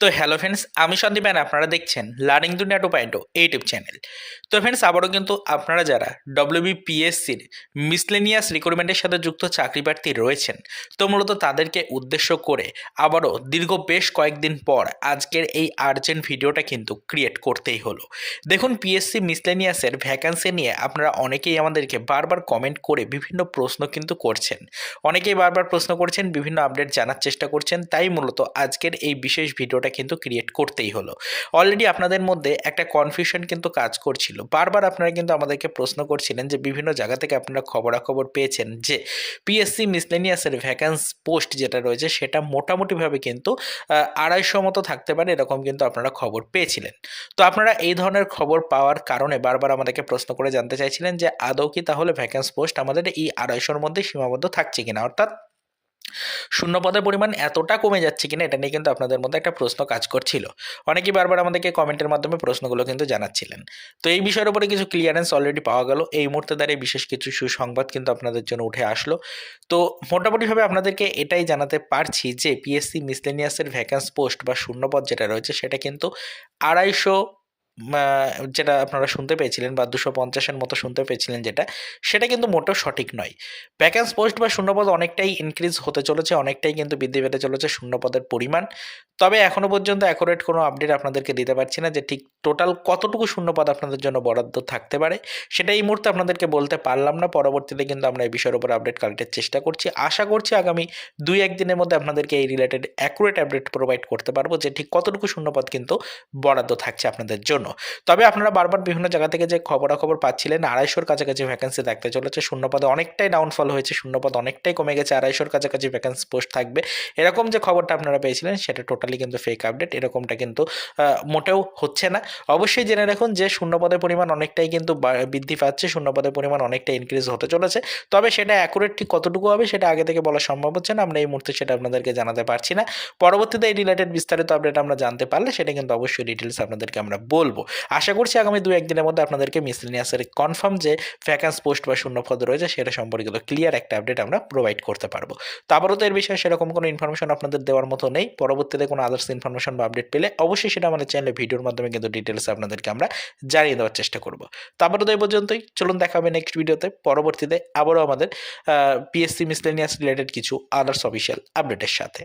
তো hello friends আমি Sandeep and আপনারা দেখছেন লার্নিং দুনিয়া টু পয়েন্ট ইউটিউব চ্যানেল তো ফ্রেন্ডস আবারও কিন্তু আপনারা যারা ডব্লিউবিপিএসসির মিসলেনিয়াস রিক্রুটমেন্টের সাথে যুক্ত চাকরি প্রার্থী রয়েছেন, তো মূলত তাদেরকে উদ্দেশ্য করে আবারও দীর্ঘ বেশ কয়েকদিন পর আজকের এই আর্জেন্ট ভিডিওটা কিন্তু ক্রিয়েট করতেই হলো। দেখুন পিএসসি মিসলেনিয়াসের ভ্যাকান্সি নিয়ে আপনারা অনেকেই আমাদেরকে বারবার কমেন্ট করে বিভিন্ন প্রশ্ন কিন্তু করছেন। অনেকেই বারবার প্রশ্ন করছেন, বিভিন্ন আপডেট জানার চেষ্টা করছেন, তাই মূলত আজকের এই বিশেষ ভিডিওটা কিন্তু ক্রিয়েট করতেই হলো। অলরেডি আপনাদের মধ্যে একটা কনফিউশন কিন্তু কাজ করছিল। বারবার আপনারা কিন্তু আমাদেরকে প্রশ্ন করছিলেন যে, বিভিন্ন জায়গা থেকে আপনারা খবরাখবর পেয়েছেন যে পিএসসি মিসলেনিয়াসের ভ্যাকান্স পোস্ট যেটা রয়েছে, সেটা মোটামুটিভাবে কিন্তু আড়াইশো মতো থাকতে পারে এরকম কিন্তু আপনারা খবর পেয়েছিলেন। তো আপনারা এই ধরনের খবর পাওয়ার কারণে বারবার আমাদেরকে প্রশ্ন করে জানতে চাইছিলেন যে, আদৌ কি তাহলে ভ্যাকান্স পোস্ট আমাদের এই আড়াইশোর মধ্যে সীমাবদ্ধ থাকছে কিনা? অর্থাৎ শূন্য পদের পরিমাণ এতটা কমে যাচ্ছে কিনা এটা নিয়ে কিন্তু আপনাদের মধ্যে একটা প্রশ্ন কাজ করছিল। অনেকেই বারবার আমাদেরকে কমেন্টের মাধ্যমে প্রশ্নগুলো কিন্তু জানাচ্ছিলেন। তো এই বিষয়ের উপরে কিছু ক্লিয়ারেন্স অলরেডি পাওয়া গেল। এই মুহূর্তে দাঁড়িয়ে বিশেষ কিছু সুসংবাদ কিন্তু আপনাদের জন্য উঠে আসলো। তো মোটামুটিভাবে আপনাদেরকে এটাই জানাতে পারছি যে পিএসসি মিসলেনিয়াসের ভ্যাকান্স পোস্ট বা শূন্যপদ যেটা রয়েছে সেটা কিন্তু আড়াইশো যেটা আপনারা শুনতে পেয়েছিলেন বা দুশো পঞ্চাশের মতো শুনতে পেয়েছিলেন যেটা, সেটা কিন্তু মোটেও সঠিক নয়। ভ্যাকান্স পোস্ট বা শূন্যপদ অনেকটাই ইনক্রিজ হতে চলেছে, অনেকটাই কিন্তু বৃদ্ধি পেতে চলেছে শূন্যপদের পরিমাণ। তবে এখনও পর্যন্ত অ্যাকুরেট কোনো আপডেট আপনাদেরকে দিতে পারছি না যে ঠিক টোটাল কতটুকু শূন্যপদ আপনাদের জন্য বরাদ্দ থাকতে পারে, সেটা এই মুহূর্তে আপনাদেরকে বলতে পারলাম না। পরবর্তীতে কিন্তু আমরা এই বিষয়ের উপর আপডেট কালেক্টের চেষ্টা করছি। আশা করছি আগামী দুই একদিনের মধ্যে আপনাদেরকে এই রিলেটেড অ্যাকুরেট আপডেট প্রোভাইড করতে পারব যে ঠিক কতটুকু শূন্যপদ কিন্তু বরাদ্দ থাকছে আপনাদের জন্য। তবে আপনারা বারবার বিভিন্ন জায়গা থেকে যে খবরাখবর পাচ্ছিলেন, আড়াইশোর কাছাকাছি ভ্যাকেন্সি থাকতে চলেছে। শূন্যপদে অনেকটাই ডাউনফল হয়েছে, শূন্যপদ অনেকটাই কমে গেছে, আড়াইশোর কাছাকাছি ভ্যাকেন্সি পোস্ট থাকবে। এরকম যে খবরটা আপনারা পেয়েছিলেন, সেটা টোটালি কিন্তু ফেক আপডেট এরকমটা কিন্তু মোটেও হচ্ছে না। অবশ্যই জেনে রাখুন যে শূন্যপদের পরিমাণ অনেকটাই কিন্তু বৃদ্ধি পাচ্ছে, শূন্যপদের পরিমাণ অনেকটা ইনক্রিজ হতে চলেছে। তবে সেটা অ্যাকুরেট ঠিক কতটুকু হবে, সেটা আগে থেকে বলা সম্ভব হচ্ছে না, আমরা এই মুহূর্তে সেটা আপনাদেরকে জানাতে পারছি না। পরবর্তীতে এই রিলেটেড বিস্তারিত আপডেট আমরা জানতে পারলে, সেটা কিন্তু অবশ্যই ডিটেলস আপনাদেরকে আমরা বলব আশা করছি আগামী দু একদিনের মধ্যে আপনাদেরকে মিসলিনিয়াসের কনফার্ম যে ভ্যাকান্স পোস্ট বা শূন্যপদ রয়েছে সেটা সম্পর্কিত ক্লিয়ার একটা আপডেট আমরা প্রোভাইড করতে পারব। তো আবারও তো এর বিষয়ে সেরকম কোনো ইনফরমেশন আপনাদের দেওয়ার মতো নেই। পরবর্তীতে কোনো আদার্স ইনফরমেশন বা আপডেট পেলে অবশ্যই সেটা আমাদের চ্যানেলে ভিডিওর মাধ্যমে কিন্তু ডিটেলস আপনাদেরকে আমরা জানিয়ে দেওয়ার চেষ্টা করব। তো আবারও তো এই পর্যন্তই। চলুন দেখা হবে নেক্সট ভিডিওতে পরবর্তীতে আবারও আমাদের পিএসসি মিসলেনিয়াস রিলেটেড কিছু আদার্স অফিসিয়াল আপডেটের সাথে।